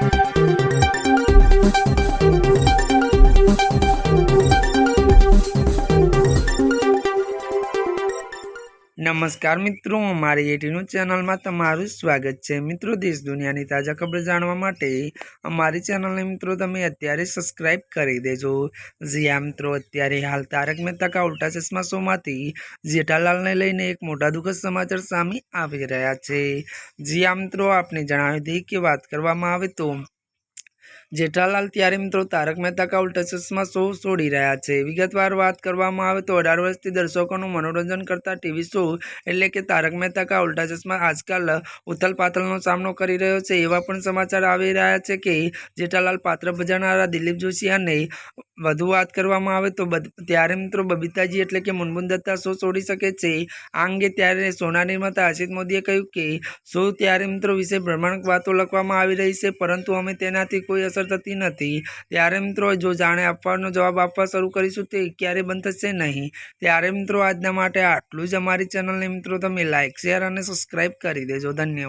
Thank you. નમસ્કાર મિત્રો મારી એટીનું ચેનલમાં તમારું સ્વાગત છે. મિત્રો, દેશ દુનિયાની તાજા ખબર જાણવા માટે અમારી ચેનલને મિત્રો તમે અત્યારે સબસ્ક્રાઇબ કરી દેજો. જ્યાં મિત્રો, અત્યારે હાલ તારક મહેતા કા ઉલ્ટા ચશ્મા શોમાંથી જેઠાલાલને લઈને એક મોટા દુઃખદ સમાચાર સામે આવી રહ્યા છે. જ્યાં મિત્રો, આપને જણાવી દઈએ કે વાત કરવામાં આવે તો જેઠાલાલ ત્યારે મિત્રો તારક મહેતા કા ઉલ્ટા ચશ્મા શો છોડી રહ્યા છે. વિગતવાર વાત કરવામાં આવે તો અઢાર વર્ષથી દર્શકોનું મનોરંજન કરતા ટીવી શો એટલે કે તારક મહેતા કા ઉલ્ટા ચશ્મા આજકાલ ઉથલપાથલનો સામનો કરી રહ્યો છે. એવા પણ સમાચાર આવી રહ્યા છે કે જેઠાલાલ પાત્ર ભજવનારા દિલીપ જોશી અને વધુ વાત કરવામાં આવે તો ત્યારે મિત્રો બબીતાજી એટલે કે મુનમુન દત્તા શો છોડી શકે છે. આ અંગે ત્યારે સોના નિર્માતા હર્ષિત મોદીએ કહ્યું કે શો ત્યારે મિત્રો વિશે ભ્રમણાત્મક વાતો લખવામાં આવી રહી છે, પરંતુ અમે તેનાથી કોઈ અસર થતી નથી. ત્યારે મિત્રો, જો જાણે આપવાનો જવાબ આપવા શરૂ કરીશું તે ક્યારે બંધ થશે નહીં. ત્યારે મિત્રો, આજના માટે આટલું જ અમારી ચેનલને મિત્રો, તમે લાઇક શેર અને સબસ્ક્રાઇબ કરી દેજો. ધન્યવાદ.